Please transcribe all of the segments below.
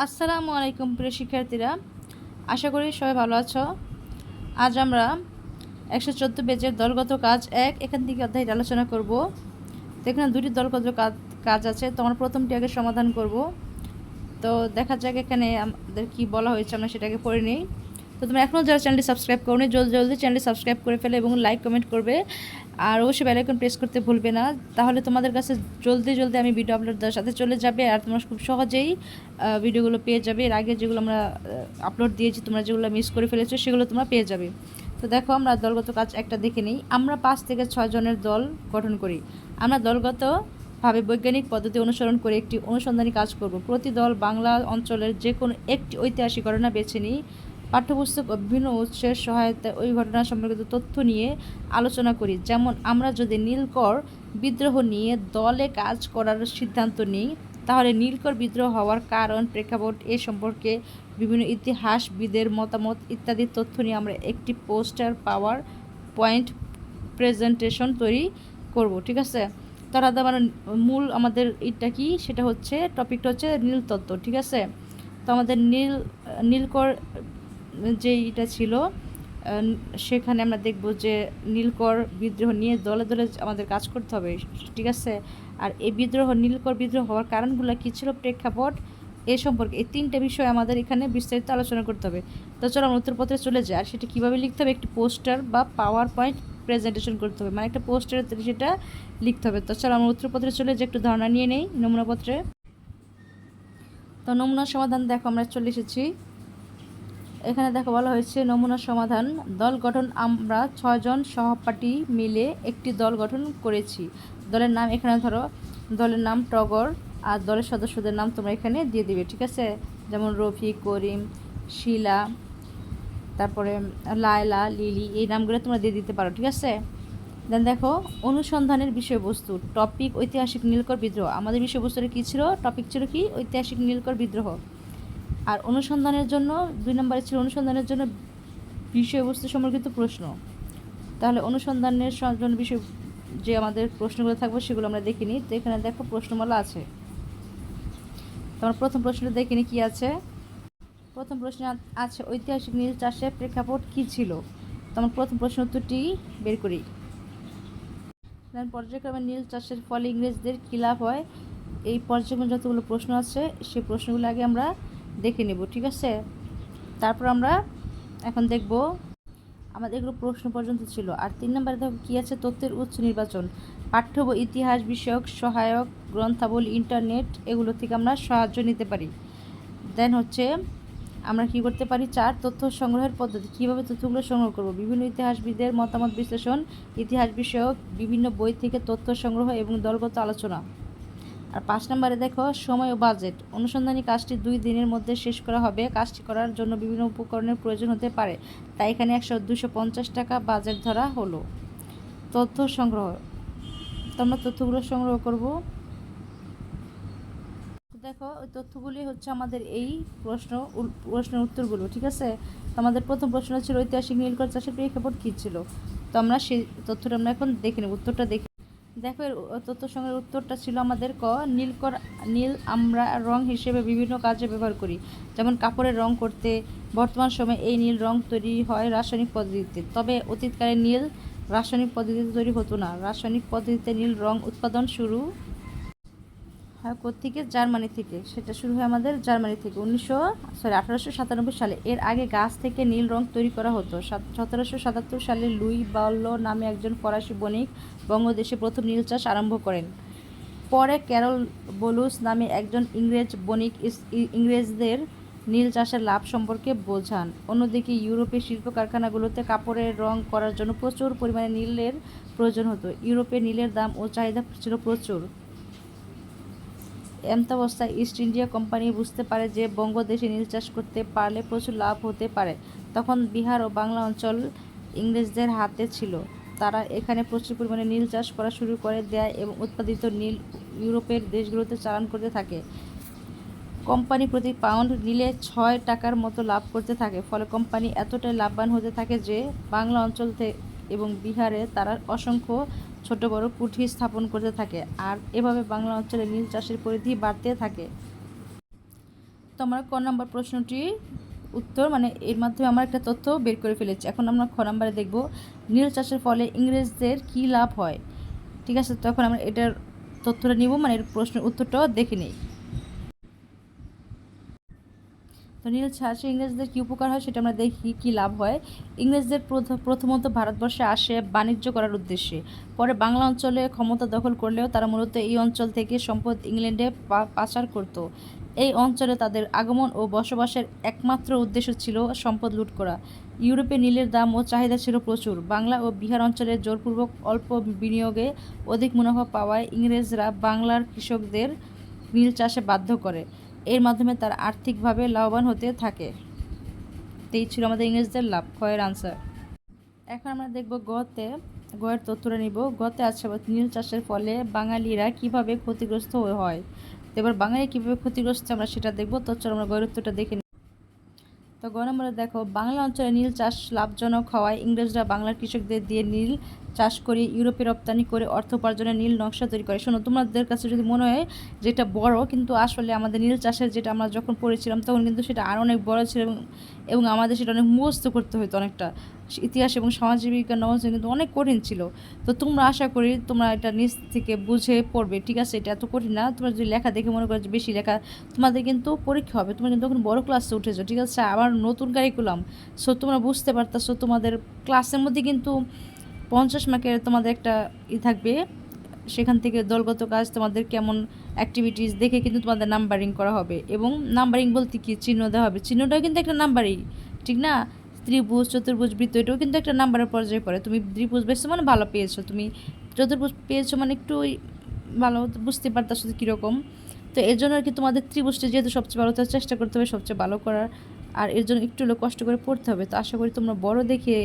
আসসালামু আলাইকুম প্রিয় শিক্ষার্থীরা। আশা করি সবাই ভালো আছো। আজ আমরা একশো চোদ্দ পেজের দলগত কাজ এক, এখান থেকে অধ্যায় আলোচনা করব। তো এখানে দুটি দলগত কাজ আছে। তো আমরা প্রথমটি আগে সমাধান করব। তো দেখা যাক এখানে আমাদের কি বলা হয়েছে, আমরা সেটাকে পড়ে নিই। তো তোমরা এখনও যারা চ্যানেলটি সাবস্ক্রাইব করোনি, জলদি জলদি চ্যানেলটি সাবস্ক্রাইব করে ফেলে এবং লাইক কমেন্ট করবে। আর অবশ্যই বেলাইকন প্রেস করতে ভুলবে না। তাহলে তোমাদের কাছে জলদি জলদি আমি ভিডিও আপলোড দেওয়ার সাথে চলে যাবে আর তোমরা খুব সহজেই ভিডিওগুলো পেয়ে যাবে। এর আগে যেগুলো আমরা আপলোড দিয়েছি, তোমরা যেগুলো মিস করে ফেলেছো, সেগুলো তোমরা পেয়ে যাবে। তো দেখো, আমরা দলগত কাজ একটা দেখে নিই। আমরা পাঁচ থেকে ছয় জনের দল গঠন করি। আমরা দলগত ভাবে বৈজ্ঞানিক পদ্ধতি অনুসরণ করে একটি অনুসন্ধানী কাজ করব। প্রতি দল বাংলা অঞ্চলের যে কোনো একটি ঐতিহাসিক ঘটনা বেছে নিই। পাঠ্যপুস্তক ও বিভিন্ন উৎসের সহায়তায় ওই ঘটনা সম্পর্কিত তথ্য নিয়ে আলোচনা করি। যেমন, আমরা যদি নীলকর বিদ্রোহ নিয়ে দলে কাজ করার সিদ্ধান্ত নিই, তাহলে নীলকর বিদ্রোহ হওয়ার কারণ, প্রেক্ষাপট এ সম্পর্কে বিভিন্ন ইতিহাসবিদের মতামত ইত্যাদি তথ্য নিয়ে আমরা একটি পোস্টার পাওয়ার পয়েন্ট প্রেজেন্টেশন তৈরি করব, ঠিক আছে? তারা মানে মূল আমাদের এটা কি? সেটা হচ্ছে, টপিকটা হচ্ছে নীলতত্ত্ব, ঠিক আছে? তো আমাদের নীল, নীলকর যে এটা ছিল সেখানে আমরা দেখব যে নীলকর বিদ্রোহ নিয়ে দলে দলে আমাদের কাজ করতে হবে, ঠিক আছে? আর এই বিদ্রোহ, নীলকর বিদ্রোহ হওয়ার কারণগুলো কী ছিল প্রেক্ষাপট? এ সম্পর্কে এই তিনটে বিষয় আমাদের এখানে বিস্তারিত আলোচনা করতে হবে। তো চলো আমরা উত্তরপত্রে চলে যাই, আর সেটা কীভাবে লিখতে হবে? একটি পোস্টার বা পাওয়ার পয়েন্ট প্রেজেন্টেশন করতে হবে মানে একটা পোস্টারে সেটা লিখতে হবে। তো চলো আমরা উত্তরপত্রে চলে যে একটু ধারণা নিয়ে নেই নমুনাপত্রে। তো নমুনা সমাধান দেখো, আমরা চলে এসেছি। এখানে দেখো বলা হয়েছে নমুনা সমাধান। দল গঠন আমরা ছয়জন সহপাঠী মিলে একটি দল গঠন করেছি। দলের নাম এখানে ধরো, দলের নাম টগর আর দলের সদস্যদের নাম তোমরা এখানে দিয়ে দিবে, ঠিক আছে? যেমন রফি করিম, শিলা, তারপরে লায়লা, লিলি, এই নামগুলো তোমরা দিয়ে দিতে পারো, ঠিক আছে? দেন দেখো, অনুসন্ধানের বিষয়বস্তু, টপিক ঐতিহাসিক নীলকর বিদ্রোহ। আমাদের বিষয়বস্তুটা কী ছিল? টপিক ছিল কি? ঐতিহাসিক নীলকর বিদ্রোহ। আর অনুসন্ধানের জন্য, দুই নম্বরে ছিল অনুসন্ধানের জন্য বিষয়বস্তু সম্পর্কিত প্রশ্ন। তাহলে অনুসন্ধানের জন্য বিষয়, যে আমাদের প্রশ্নগুলো থাকবে সেগুলো আমরা দেখিনি। তো এখানে দেখো প্রশ্নমালা আছে। তোমার প্রথম প্রশ্নটা দেখিনি কি আছে। প্রথম প্রশ্নে আছে, ঐতিহাসিক নীল চাষের প্রেক্ষাপট কী ছিল? তোমার প্রথম প্রশ্ন উত্তরটি বের করি। পর্যায়ক্রমে নীল চাষের ফলে ইংরেজদের কী লাভ হয়? এই পর্যায়ক্রমে যতগুলো প্রশ্ন আছে সেই প্রশ্নগুলো আগে আমরা দেখে নেব, ঠিক আছে? তারপর আমরা এখন দেখব আমাদের এগুলো প্রশ্ন পর্যন্ত ছিল। আর তিন নম্বরে দেখো কী আছে? তথ্যের উৎস নির্বাচন, পাঠ্য ইতিহাস, বিষয়ক, সহায়ক, গ্রন্থাবলী, ইন্টারনেট, এগুলো থেকে আমরা সাহায্য নিতে পারি। দেন হচ্ছে আমরা কি করতে পারি? চার, তথ্য সংগ্রহের পদ্ধতি, কীভাবে তথ্যগুলো সংগ্রহ করব? বিভিন্ন ইতিহাসবিদের মতামত বিশ্লেষণ, ইতিহাস বিষয়ক, বিভিন্ন বই থেকে তথ্য সংগ্রহ এবং দলগত আলোচনা। আর পাঁচ নম্বরে দেখো, সময় ও বাজেট। অনুসন্ধানী কাজটি দুই দিনের মধ্যে শেষ করা হবে। কাজটি করার জন্য বিভিন্ন উপকরণের প্রয়োজন হতে পারে। তাই এখানে একশো দুশো পঞ্চাশ টাকা বাজেট ধরা হলো। তথ্য সংগ্রহ। তো আমরা তথ্যগুলো সংগ্রহ করব। দেখো, ওই তথ্যগুলি হচ্ছে আমাদের এই প্রশ্ন প্রশ্নের উত্তরগুলো, ঠিক আছে? তো আমাদের প্রথম প্রশ্ন ছিল, ঐতিহাসিক নীলকর চাষের প্রেক্ষাপট কী ছিল? তো আমরা সেই তথ্যটা আমরা এখন দেখে নেব, উত্তরটা দেখে দেখো, এর তথ্য সঙ্গে উত্তরটা ছিল আমাদের ক নীলকর নীল আমরা রং হিসেবে বিভিন্ন কাজে ব্যবহার করি। যেমন কাপড়ের রং করতে, বর্তমান সময়ে এই নীল রং তৈরি হয় রাসায়নিক পদ্ধতিতে। তবে অতীতকালে নীল রাসায়নিক পদ্ধতিতে তৈরি হতো না। রাসায়নিক পদ্ধতিতে নীল রং উৎপাদন শুরু হয় থেকে জার্মানি থেকে। সেটা শুরু হয় আমাদের জার্মানি থেকে। উনিশশো, সরি, আঠারোশো সাতানব্বই সালে। এর আগে গাছ থেকে নীল রং তৈরি করা হতো। সতেরোশো সাতাত্তর সালে লুই বাল্য নামে একজন ফরাসি বণিক বঙ্গদেশে প্রথম নীল চাষ আরম্ভ করেন। পরে ক্যারল বোলুস নামে একজন ইংরেজ বণিক ইংরেজদের নীল চাষের লাভ সম্পর্কে বোঝান। অন্যদিকে ইউরোপের শিল্প কারখানাগুলোতে কাপড়ের রং করার জন্য প্রচুর পরিমাণে নীলের প্রয়োজন হতো। ইউরোপে নীলের দাম ও চাহিদা ছিল প্রচুর। এমতাবস্থায় ইস্ট ইন্ডিয়া কোম্পানি বুঝতে পারে যে বঙ্গদেশে নীল চাষ করতে পারলে প্রচুর লাভ হতে পারে। তখন বিহার ও বাংলা অঞ্চল ইংরেজদের হাতে ছিল। তারা এখানে প্রচুর পরিমাণে নীল চাষ করা শুরু করে দেয় এবং উৎপাদিত নীল ইউরোপের দেশগুলোতে চালান করতে থাকে। কোম্পানি প্রতি পাউন্ড নিলে ছয় টাকার মতো লাভ করতে থাকে। ফলে কোম্পানি এতটাই লাভবান হতে থাকে যে বাংলা অঞ্চল থেকে এবং বিহারে তারা অসংখ্য ছোট বড় কুঠি স্থাপন করতে থাকে আর এভাবে বাংলা অঞ্চলে নীল চাষের পরিধি বাড়তে থাকে। তো আমরা ক নম্বর প্রশ্নটি উত্তর মানে এর মাধ্যমে আমরা একটা তথ্য বের করে ফেলেছি। এখন আমরা খ নম্বরে দেখব, নীল চাষের ফলে ইংরেজদের কি লাভ হয়? ঠিক আছে, তখন আমরা এটার তথ্যটা নিব মানে এর প্রশ্নের উত্তরটাও দেখে নিই। তো নীল চাষে ইংরেজদের কী উপকার হয় সেটা আমরা দেখি, কী লাভ হয়? ইংরেজদের প্রথ- প্রথমত ভারতবর্ষে আসে বাণিজ্য করার উদ্দেশ্যে। পরে বাংলা অঞ্চলে ক্ষমতা দখল করলেও তারা মূলত এই অঞ্চল থেকে সম্পদ ইংল্যান্ডে পাচার করত। এই অঞ্চলে তাদের আগমন ও বসবাসের একমাত্র উদ্দেশ্য ছিল সম্পদ লুট করা। ইউরোপে নীলের দাম ও চাহিদা ছিল প্রচুর। বাংলা ও বিহার অঞ্চলে জোরপূর্বক অল্প বিনিয়োগে অধিক মুনাফা পাওয়ায় ইংরেজরা বাংলার কৃষকদের নীল চাষে বাধ্য করে। এর মাধ্যমে তারা আর্থিকভাবে লাভবান হতে থাকে। তো এই ছিল আমাদের ইংরেজদের লাভ, ক্ষয়ের আনসার। এখন আমরা দেখব গতে, গয়ের তথ্যটা নিব। গতে আছে নীল চাষের ফলে বাঙালিরা কীভাবে ক্ষতিগ্রস্ত হয়। এবার বাঙালি কীভাবে ক্ষতিগ্রস্ত আমরা সেটা দেখব। তো চলো আমরা গয়ের উত্তরটা দেখে। তো গ নম্বরে দেখো, বাংলা অঞ্চলে নীল চাষ লাভজনক হওয়ায় ইংরেজরা বাংলার কৃষকদের দিয়ে নীল চাষ করে ইউরোপে রপ্তানি করে অর্থ উপার্জনের নীল নকশা তৈরি করে। শোনো, তোমাদের কাছে যদি মনে হয় যেটা বড়ো, কিন্তু আসলে আমাদের নীল চাষের যেটা আমরা যখন পড়েছিলাম, তখন কিন্তু সেটা আরও অনেক বড় ছিল এবং এবং আমাদের সেটা অনেক মুখস্থ করতে হতো অনেকটা। ইতিহাস এবং সামাজিক বিজ্ঞান কিন্তু অনেক কঠিন ছিল। তো তোমরা আশা করি তোমরা এটা নিজ থেকে বুঝে পড়বে। ঠিক আছে, এটা এত কঠিন না। তোমরা যদি লেখা দেখে মনে করো যে বেশি লেখা, তোমাদের কিন্তু পরীক্ষা হবে। তোমরা কিন্তু তখন বড় ক্লাসে উঠেছো। ঠিক আছে, আবার নতুন কারিকুলাম সো তোমরা বুঝতে পারতেছো তোমাদের ক্লাসের মধ্যে কিন্তু পঞ্চাশ মার্কের তোমাদের একটা ই থাকবে। সেখান থেকে দলগত কাজ, তোমাদের কেমন অ্যাক্টিভিটিস দেখে কিন্তু তোমাদের নাম্বারিং করা হবে। এবং নাম্বারিং বলতে কি? চিহ্ন দেওয়া হবে। চিহ্নটাও কিন্তু একটা নাম্বারই ঠিক না? ত্রিভুজ, চতুর্ভুজ, বৃত্ত, এটাও কিন্তু একটা নাম্বারের পর্যায়ে পড়ে। তুমি ত্রিভুজ পেয়েছ মানে ভালো পেয়েছ। তুমি চতুর্ভুজ পেয়েছ মানে একটু ভালো বুঝতে পারতেছো কীরকম। তো এর জন্য আর কি তোমাদের ত্রিভুজটা যেহেতু সবচেয়ে ভালো তার চেষ্টা করতে হবে সবচেয়ে ভালো করার। আর এর জন্য একটু হলেও কষ্ট করে পড়তে হবে। তো আশা করি তোমরা বড় দেখে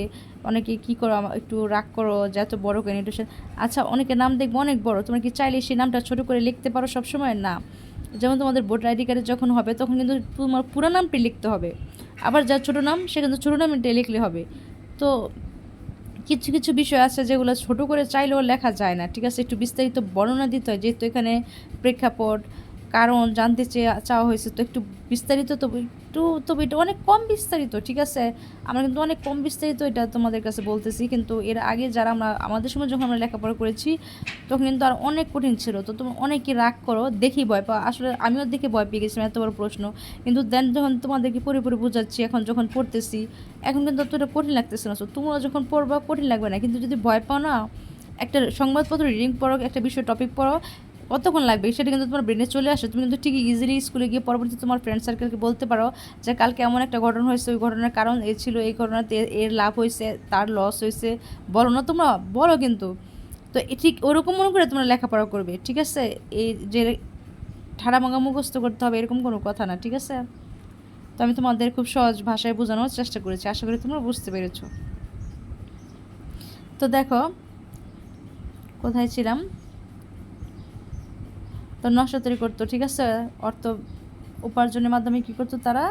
অনেকে কী করো একটু রাগ করো যে এত বড় করে নিউট্রিশন আচ্ছা অনেকে নাম দেখব অনেক বড়। তোমরা কি চাইলে সেই নামটা ছোট করে লিখতে পারো সবসময়? না। যেমন তোমাদের ভোটার আইডি কার্ডে যখন হবে, তখন কিন্তু তোমার পুরো নামটি লিখতে হবে। আবার যার ছোটো নাম, সে কিন্তু ছোটো নামে লিখলে হবে। তো কিছু কিছু বিষয় আছে যেগুলো ছোট করে চাইলেও লেখা যায় না, ঠিক আছে? একটু বিস্তারিত বর্ণনা দিতে হয়, যেহেতু এখানে প্রেক্ষাপট কারণ জানতে চেয়ে, চাওয়া হয়েছে, তো একটু বিস্তারিত তো, একটু তবে এটা অনেক কম বিস্তারিত, ঠিক আছে? আমরা কিন্তু অনেক কম বিস্তারিত এটা তোমাদের কাছে বলতেছি, কিন্তু এর আগে যারা আমরা, আমাদের সময় যখন আমরা লেখাপড়া করেছি, তখন কিন্তু আর অনেক কঠিন ছিল, তো তুমি অনেকে রাগ করো, দেখি ভয় পাও, আসলে আমিও দেখে ভয় পেয়ে গেছিলাম, এত বড় প্রশ্ন। কিন্তু দেন যখন তোমাদেরকে পুরোপুরি বোঝাচ্ছি, এখন যখন পড়তেছি, এখন কিন্তু অতটা কঠিন লাগতেছে না তোমরা যখন পড়বা, কঠিন লাগবে না, কিন্তু যদি ভয় পাও না, একটা সংবাদপত্র রিডিং পড়ো, একটা বিষয় টপিক পড়ো কতক্ষণ লাগবে? সেটা কিন্তু তোমার ব্রেনে চলে আসে। তুমি কিন্তু ঠিকই ইজিলি স্কুলে গিয়ে পরবর্তী তোমার ফ্রেন্ড সার্কেলকে বলতে পারো যে, কালকে এমন একটা ঘটনা হয়েছে, ওই ঘটনার কারণ এ ছিল, এই ঘটনাতে এর- লাভ হয়েছে, তার লস হয়েছে। বলো না তোমরা, বলো কিন্তু। তো ঠিক ওরকম মনে করে তোমরা লেখাপড়া করবে, ঠিক আছে? এই যে ঠাড়া মাঙ্গা মুখস্থ করতে হবে, এরকম কোনো কথা না, ঠিক আছে? তো আমি তোমাদের খুব সহজ ভাষায় বোঝানোর চেষ্টা করেছি, আশা করি তোমরা বুঝতে পেরেছ। তো দেখো, কোথায় ছিলাম? তো নকশা তৈরি করতো, ঠিক আছে? অর্থ উপার্জনের মাধ্যমে কী করতো তারা?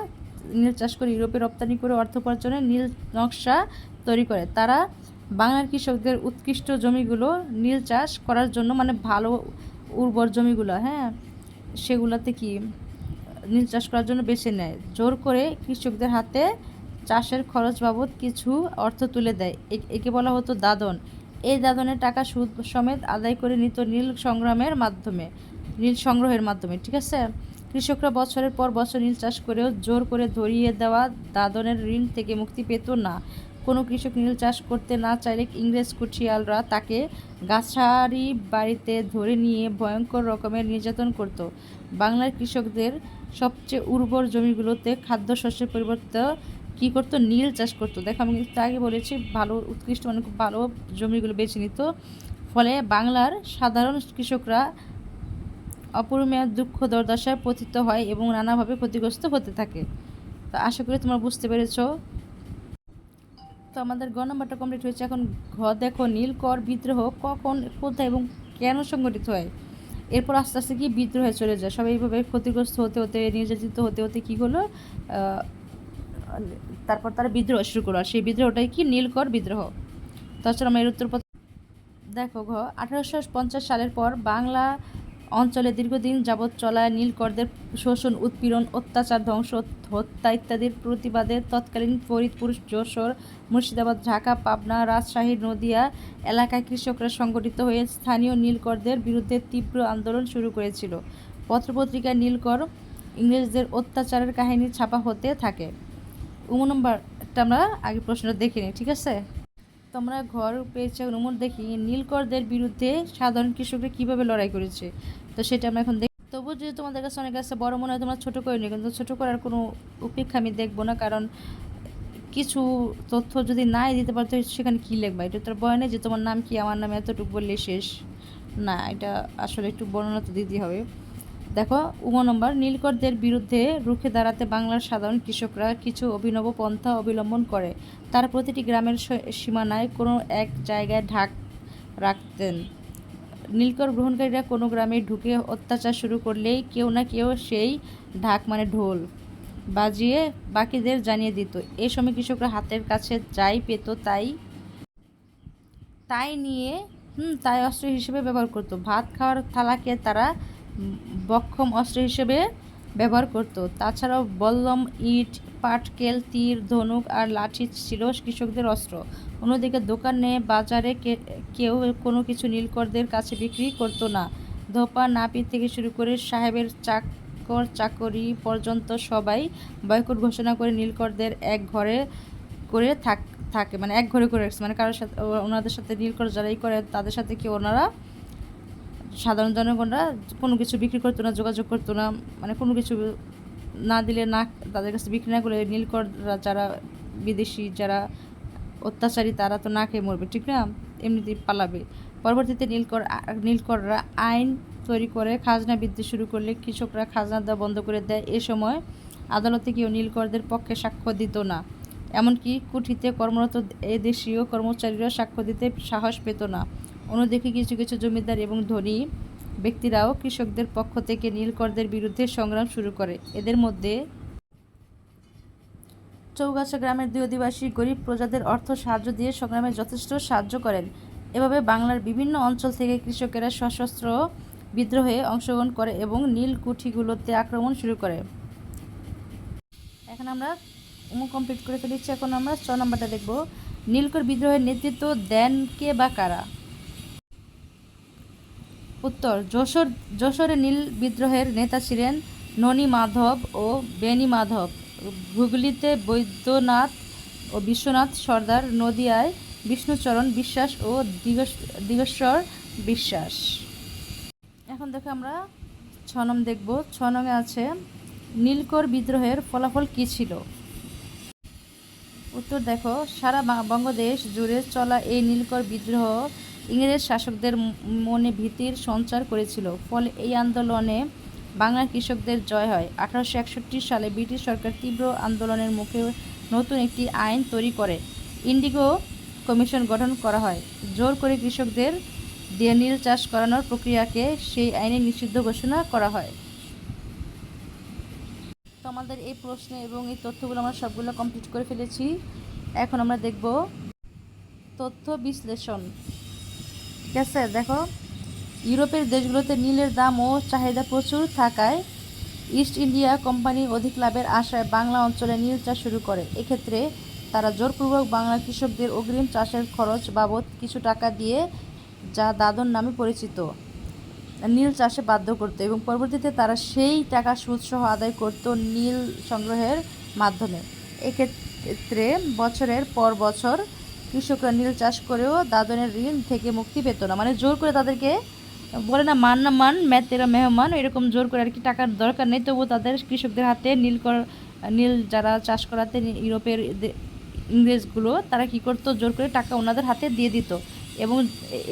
নীল চাষ করে, ইউরোপে রপ্তানি করে অর্থ উপার্জনের নীল নকশা তৈরি করে। তারা বাংলার কৃষকদের উৎকৃষ্ট জমিগুলো নীল চাষ করার জন্য মানে ভালো উর্বর জমিগুলো হ্যাঁ? সেগুলোতে কি নীল চাষ করার জন্য বেছে নেয়। জোর করে কৃষকদের হাতে চাষের খরচ বাবদ কিছু অর্থ তুলে দেয়। একে বলা হতো দাদন। এই দাদনের টাকা সুদ সমেত আদায় করে নিত নীল সংগ্রামের মাধ্যমে। নীল সংগ্রহের মাধ্যমে, ঠিক আছে? কৃষকরা বছরের পর বছর নীল চাষ করেও জোর করে ধরিয়ে দেওয়া দাদনের ঋণ থেকে মুক্তি পেত না। কোনো কৃষক নীল চাষ করতে না চাইলে ইংরেজ কুঠিয়ালরা তাকে গাছারি বাড়িতে ধরে নিয়ে ভয়ঙ্কর রকমের নির্যাতন করত। বাংলার কৃষকদের সবচেয়ে উর্বর জমিগুলোতে খাদ্যশস্যের পরিবর্তে কী করতো? নীল চাষ করতো। দেখো, আমি একটু আগে বলেছি, ভালো, উৎকৃষ্ট মানে খুব ভালো জমিগুলো বেছে নিত। ফলে বাংলার সাধারণ কৃষকরা অপরিমেয় দুঃখ দুর্দশায় পতিত হয় এবং নানাভাবে ক্ষতিগ্রস্ত হতে থাকে। তো আশা করি তোমরা বুঝতে পেরেছ। তো আমাদের গ নাম্বারটা কমপ্লিট হয়েছে। এখন ঘ দেখো নীলকর বিদ্রোহ, কখন, কোথায় এবং কেন সংগঠিত হয়? এরপর আস্তে আস্তে কি বিদ্রোহে চলে যায়। সবাই এইভাবে ক্ষতিগ্রস্ত হতে হতে, নির্যাতিত হতে হতে কী হলো? তারপর তারা বিদ্রোহ শুরু করল। সেই বিদ্রোহটাই কি? নীলকর বিদ্রোহ। তাছাড়া আমরা এর উত্তর দেখো ঘ। আঠারোশো পঞ্চাশ সালের পর বাংলা অঞ্চলে দীর্ঘদিন যাবৎ চলা নীলকরদের শোষণ, উৎপীড়ন, অত্যাচার, ধ্বংস, হত্যা ইত্যাদির প্রতিবাদে তৎকালীন ফরিদপুর যশোর, মুর্শিদাবাদ, ঢাকা, পাবনা, রাজশাহী, নদিয়া এলাকায় কৃষকরা সংগঠিত হয়ে স্থানীয় নীলকরদের বিরুদ্ধে তীব্র আন্দোলন শুরু করেছিল। পত্রপত্রিকায় নীলকর ইংরেজদের অত্যাচারের কাহিনী ছাপা হতে থাকে। উমো নম্বরটা আমরা আগে প্রশ্নটা দেখে নিই ঠিক আছে? তোমরা ঘর পেয়েছে নম্বর দেখি। নীলকরদের বিরুদ্ধে সাধারণ কৃষকরা কীভাবে লড়াই করেছে? তো সেটা আমরা এখন দেখি। তবুও যদি তোমাদের কাছে অনেক কাছে বড় মনে হয় তোমরা ছোটো করে নিও, কিন্তু ছোটো করার কোনো উপেক্ষা আমি দেখব না, কারণ কিছু তথ্য যদি নাই দিতে পারতো, সেখানে কী লিখবা? এটা তোর বয় নেই যে তোমার নাম কি, আমার নাম এতটুকু বললে শেষ? না, এটা আসলে একটু বর্ণনা তো দিতে হবে। দেখো, উম নম্বর, নীলকরদের বিরুদ্ধে রুখে দাঁড়াতে বাংলার সাধারণ কৃষকরা কিছু অভিনব পন্থা অবলম্বন করে। তারা প্রতিটি গ্রামের সীমানায় কোনো এক জায়গায় ঢাক রাখতেন। নীলকর গ্রহণকারীরা কোনো গ্রামে ঢুকে অত্যাচার শুরু করলেই কেউ না কেউ সেই ঢাক মানে ঢোল, বাজিয়ে বাকিদের জানিয়ে দিত। এ সময় কৃষকরা হাতের কাছে যাই পেত, তাই তাই নিয়ে, হুম, তাই অস্ত্র হিসেবে ব্যবহার করতো। ভাত খাওয়ার থালাকে তারা বক্ষম অস্ত্র হিসেবে ব্যবহার করতো। তাছাড়াও বল্লম, ইট, পাটকেল, তীর, ধনুক আর লাঠি ছিল কৃষকদের অস্ত্র। অন্যদিকে দোকানে, বাজারে কেউ কোনো কিছু নীলকরদের কাছে বিক্রি করতো না। ধোপা, নাপিত থেকে শুরু করে সাহেবের চাকর চাকরি পর্যন্ত সবাই বয়কট ঘোষণা করে নীলকরদের এক ঘরে করে থাক, থাকে। মানে এক ঘরে করে মানে কারোর সাথে, ওনাদের সাথে নীলকর যারাই করে, তাদের সাথে কি ওনারা সাধারণ জনগণরা কোনো কিছু বিক্রি করতো না, যোগাযোগ করতো না মানে কোনো কিছু না দিলে না তাদের কাছে বিক্রি না করে নীলকররা যারা বিদেশি যারা অত্যাচারী তারা তো না খেয়ে মরবে, ঠিক না? এমনিতেই পালাবে। পরবর্তীতে নীলকর নীলকররা আইন তৈরি করে খাজনা বৃদ্ধি শুরু করলে কৃষকরা খাজনা দেওয়া বন্ধ করে দেয়। এ সময় আদালতে কেউ নীলকরদের পক্ষে সাক্ষ্য দিত না। এমনকি কুঠিতে কর্মরত এ দেশীয় কর্মচারীরা সাক্ষ্য দিতে সাহস পেত না। অন্যদিকে কিছু কিছু জমিদার এবং ধনী ব্যক্তিরাও কৃষকদের পক্ষ থেকে নীলকরদের বিরুদ্ধে সংগ্রাম শুরু করে। এদের মধ্যে চৌগাছা গ্রামের দুই অধিবাসী গরিব প্রজাদের অর্থ সাহায্য দিয়ে সংগ্রামে যথেষ্ট সাহায্য করেন। এভাবে বাংলার বিভিন্ন অঞ্চল থেকে কৃষকেরা সশস্ত্র বিদ্রোহে অংশগ্রহণ করে এবং নীলকুঠিগুলোতে আক্রমণ শুরু করে। এখন আমরা উমু কমপ্লিট করে ফেলেছি। এখন আমরা ছ নম্বরটা দেখব। নীলকর বিদ্রোহের নেতৃত্ব দেন কে বা কারা? উত্তর, যশোর, যশোরে নীল বিদ্রোহের নেতা ছিলেন ননী মাধব ও বেনি মাধব। হুগলিতে বৈদ্যনাথ ও বিশ্বনাথ সর্দার, নদিয়ায় বিষ্ণুচরণ বিশ্বাস ও দিগেশ্বর বিশ্বাস। এখন দেখো আমরা ছনম দেখব। ছ নঙে আছে, নীলকর বিদ্রোহের ফলাফল কী ছিল? উত্তর দেখো, সারা বা- বঙ্গদেশ জুড়ে চলা এই নীলকর বিদ্রোহ ইংরেজ শাসকদের মনে ভীতির সঞ্চার করেছিল। ফলে এই আন্দোলনে বাংলার কৃষকদের জয় হয়। আঠারোশো একষট্টি সালে ব্রিটিশ সরকার তীব্র আন্দোলনের মুখে নতুন একটি আইন তৈরি করে। ইন্ডিগো কমিশন গঠন করা হয়। জোর করে কৃষকদের দিয়ে নীল চাষ করানোর প্রক্রিয়াকে সেই আইনে নিষিদ্ধ ঘোষণা করা হয়। তো আমাদের এই প্রশ্ন এবং এই তথ্যগুলো আমরা সবগুলো কমপ্লিট করে ফেলেছি। এখন আমরা দেখব তথ্য বিশ্লেষণ। ঠিক আছে দেখো। ইউরোপের দেশগুলোতে নীলের দাম ও চাহিদা প্রচুর থাকায় ইস্ট ইন্ডিয়া কোম্পানি অধিক লাভের আশায় বাংলা অঞ্চলে নীল চাষ শুরু করে। এক্ষেত্রে তারা জোরপূর্বক বাংলা কৃষকদের অগ্রিম চাষের খরচ বাবদ কিছু টাকা দিয়ে যা দাদন নামে পরিচিত, নীল চাষে বাধ্য করতো এবং পরবর্তীতে তারা সেই টাকা সুদসহ আদায় করত নীল সংগ্রহের মাধ্যমে। এক্ষেত্রে বছরের পর বছর কৃষকরা নীল চাষ করেও দাদনের ঋণ থেকে মুক্তি পেত না। মানে জোর করে তাদেরকে বলে না, মান না মান ম্যাতেরা মেহমান, এরকম জোর করে আর কি টাকার দরকার নেই। তবুও তাদের কৃষকদের হাতে নীল কর নীল যারা চাষ করাতে ইউরোপের ইংরেজগুলো, তারা কি করতো? জোর করে টাকা ওনাদের হাতে দিয়ে দিত। এবং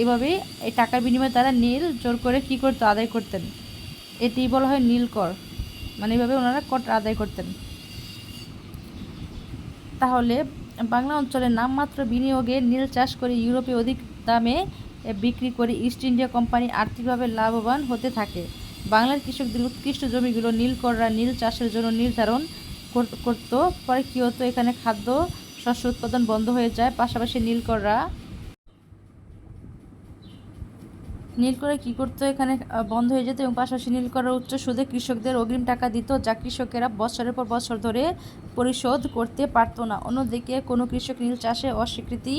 এভাবে এই টাকার বিনিময়ে তারা নীল জোর করে কি করতো? আদায় করতেন। এটি বলা হয় নীল কর। মানে এভাবে ওনারা কর আদায় করতেন। তাহলে বাংলা অঞ্চলে নামমাত্র বিনিয়োগে নীল চাষ করে ইউরোপে অধিক দামে বিক্রি করে ইস্ট ইন্ডিয়া কোম্পানি আর্থিকভাবে লাভবান হতে থাকে। বাংলার কৃষকদের উৎকৃষ্ট জমিগুলো নীলকররা নীল চাষের জন্য নির্ধারণ কর- করত। পরে কী হতো? এখানে খাদ্য, শস্য উৎপাদন বন্ধ হয়ে যায়। পাশাপাশি নীলকররা নীল করে কী করতো এখানে? বন্ধ হয়ে যেত এবং পাশাপাশি নীল করার উচ্চ সুদে কৃষকদের অগ্রিম টাকা দিত যা কৃষকেরা বছরের পর বছর ধরে পরিশোধ করতে পারতো না। অন্যদিকে কোনো কৃষক নীল চাষে অস্বীকৃতি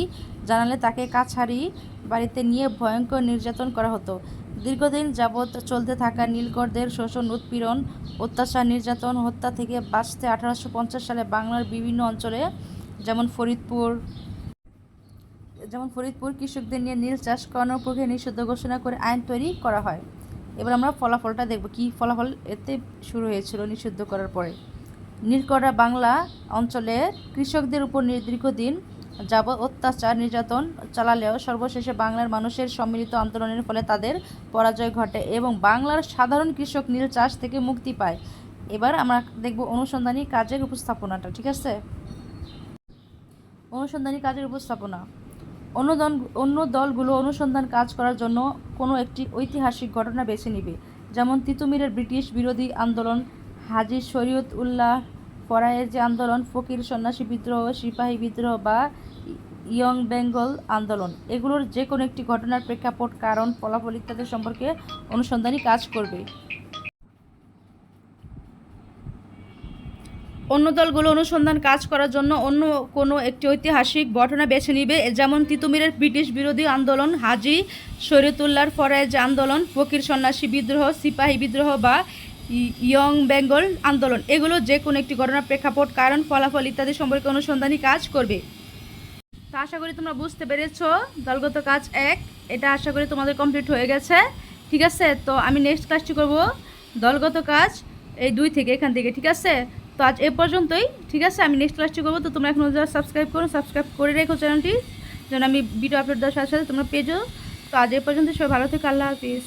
জানালে তাকে কাছারি বাড়িতে নিয়ে ভয়ঙ্কর নির্যাতন করা হতো। দীর্ঘদিন যাবৎ চলতে থাকা নীলকরদের শোষণ, উৎপীড়ন, অত্যাচার, নির্যাতন, হত্যা থেকে বাঁচতে আঠারোশো পঞ্চাশ সালে বাংলার বিভিন্ন অঞ্চলে, যেমন ফরিদপুর যেমন ফরিদপুর কৃষকদের নিয়ে নীল চাষ করানোর পক্ষে নিষিদ্ধ ঘোষণা করে আইন তৈরি করা হয়। এবার আমরা ফলাফলটা দেখব, কি ফলাফল এতে শুরু হয়েছিল নিষিদ্ধ করার পরে। নীলকরা বাংলা অঞ্চলে কৃষকদের উপর দীর্ঘদিন যাব অত্যাচার, নির্যাতন চালালেও সর্বশেষে বাংলার মানুষের সম্মিলিত আন্দোলনের ফলে তাদের পরাজয় ঘটে এবং বাংলার সাধারণ কৃষক নীল চাষ থেকে মুক্তি পায়। এবার আমরা দেখব অনুসন্ধানী কাজের উপস্থাপনাটা, ঠিক আছে? অনুসন্ধানী কাজের উপস্থাপনা। অন্য অন্য দলগুলো অনুসন্ধান কাজ করার জন্য কোনো একটি ঐতিহাসিক ঘটনা বেছে নেবে। যেমন তিতুমিরের ব্রিটিশ বিরোধী আন্দোলন হাজির শরীয়ত উল্লাহ ফরায়ের যে আন্দোলন, ফকির সন্ন্যাসী বিদ্রোহ, সিপাহী বিদ্রোহ বা ইয়ং বেঙ্গল আন্দোলন। এগুলোর যে কোনো একটি ঘটনার প্রেক্ষাপট, কারণ, ফলাফল ইত্যাদি সম্পর্কে অনুসন্ধানী কাজ করবে। অন্য দলগুলো অনুসন্ধান কাজ করার জন্য অন্য কোনো একটি ঐতিহাসিক ঘটনা বেছে নিবে, যেমন তিতুমিরের ব্রিটিশ বিরোধী আন্দোলন, হাজি শরীয়তুল্লাহর ফরায়েজ আন্দোলন, ফকির সন্ন্যাসী বিদ্রোহ, সিপাহী বিদ্রোহ বা ইয়ং বেঙ্গল আন্দোলন। এগুলো যে কোনো একটি ঘটনার প্রেক্ষাপট, কারণ, ফলাফল ইত্যাদি সম্পর্কে অনুসন্ধানী কাজ করবে। তো আশা করি তোমরা বুঝতে পেরেছ। দলগত কাজ এক, এটা আশা করি তোমাদের কমপ্লিট হয়ে গেছে। ঠিক আছে? তো আমি নেক্সট কাজটি করব। দলগত কাজ এই দুই থেকে এখান থেকে, ঠিক আছে? তো আজ এ পর্যন্তই। ঠিক আছে, আমি নেক্সট ক্লাসটি করব। তো তোমরা এখন যারা সাবস্ক্রাইব করো সাবস্ক্রাইব করে রেখো চ্যানেলটি যেন আমি ভিডিও আপলোড দেওয়ার সাথে সাথে তোমরা যাও। তো আজ এ পর্যন্ত সবাই ভালো থেকে। আল্লাহ হাফিজ।